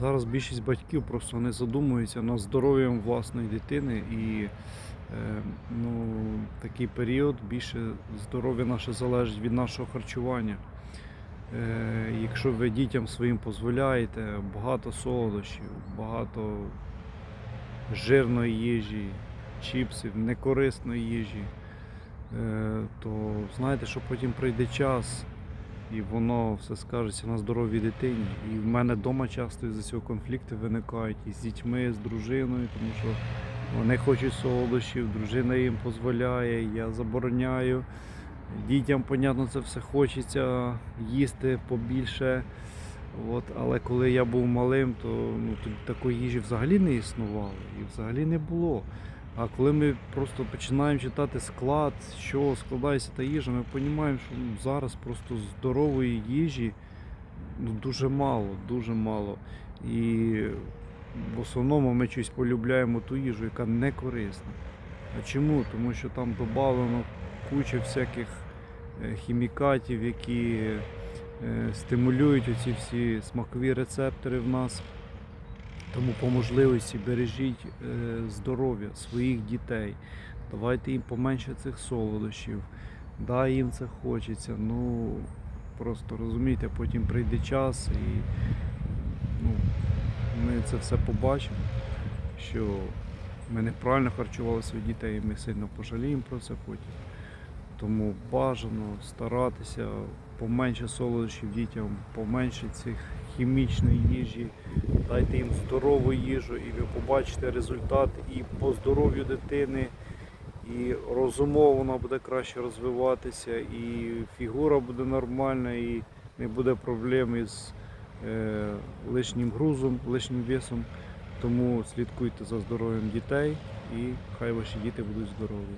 Зараз більшість батьків просто не задумуються над здоров'ям власної дитини і е, ну, такий період більше здоров'я наше залежить від нашого харчування. Е, якщо ви дітям своїм дозволяєте багато солодощів, багато жирної їжі, чіпсів, некорисної їжі, е, то знаєте, що потім прийде час, і воно все скажеться на здоров'ї дитині. І в мене вдома часто із-за цього конфлікти виникають і з дітьми, з дружиною, тому що вони хочуть солодощів, дружина їм дозволяє, я забороняю. Дітям, понятно, це все хочеться їсти побільше. От, але коли я був малим, то ну, такої їжі взагалі не існувало і взагалі не було. А коли ми просто починаємо читати склад, що складається та їжа, ми розуміємо, що ну, зараз просто здорової їжі ну, дуже мало, дуже мало. І в основному ми щось полюбляємо ту їжу, яка не корисна. А чому? Тому що там додано куча всяких е, хімікатів, які е, стимулюють оці всі смакові рецептори в нас. Тому по можливості бережіть е, здоров'я своїх дітей. Давайте їм поменше цих солодощів. Да, їм це хочеться. Ну просто розумієте, потім прийде час і ну, ми це все побачимо, що ми неправильно харчували своїх дітей, і ми сильно пожаліємо про це потім. Тому бажано старатися поменше солодощів дітям, поменше цих хімічної їжі, дайте їм здорову їжу, і ви побачите результат і по здоров'ю дитини, і розумово вона буде краще розвиватися, і фігура буде нормальна, і не буде проблем із е, лишнім грузом, лишнім весом. Тому слідкуйте за здоров'ям дітей і хай ваші діти будуть здорові.